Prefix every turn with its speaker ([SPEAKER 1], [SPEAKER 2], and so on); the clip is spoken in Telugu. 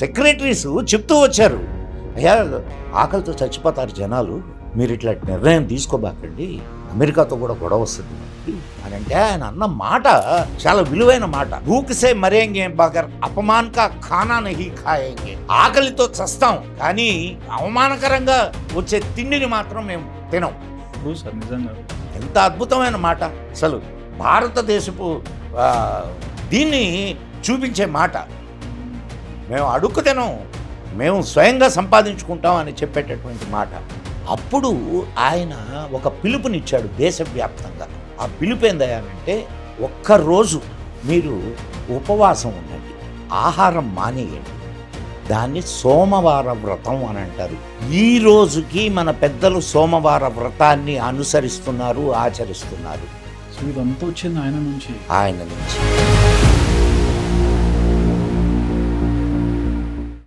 [SPEAKER 1] సెక్రటరీస్ చెప్తూ వచ్చారు. అయ్యా ఆకలితో చచ్చిపోతారు జనాలు. మీరు ఇట్లా నిర్ణయం తీసుకోబాకండి. అమెరికాతో కూడా గొడవ వస్తుంది అని అంటే ఆయన అన్న మాట చాలా విలువైన మాట. భూకిసే మరేంగే బగర్ అపమాన్ కా ఖానా నహి ఖాయేంగే. ఆకలితో చస్తాం కానీ అవమానకరంగా వచ్చే తిండిని మాత్రం మేము తినం. ఎంత అద్భుతమైన మాట. అసలు భారతదేశపు దీన్ని చూపించే మాట. మేము అడుక్కు తినం. మేము స్వయంగా సంపాదించుకుంటాం అని చెప్పేటటువంటి మాట. అప్పుడు ఆయన ఒక పిలుపునిచ్చాడు దేశవ్యాప్తంగా. ఆ పిలుపు ఏందయ్యానంటే ఒక్కరోజు మీరు ఉపవాసం ఉండండి. ఆహారం మానేయండి. దాన్ని సోమవార వ్రతం అని అంటారు. ఈ రోజుకి మన పెద్దలు సోమవార వ్రతాన్ని అనుసరిస్తున్నారు ఆచరిస్తున్నారు.
[SPEAKER 2] సో ఇదంతా వచ్చింది ఆయన నుంచి?
[SPEAKER 1] ఆయన నుంచి.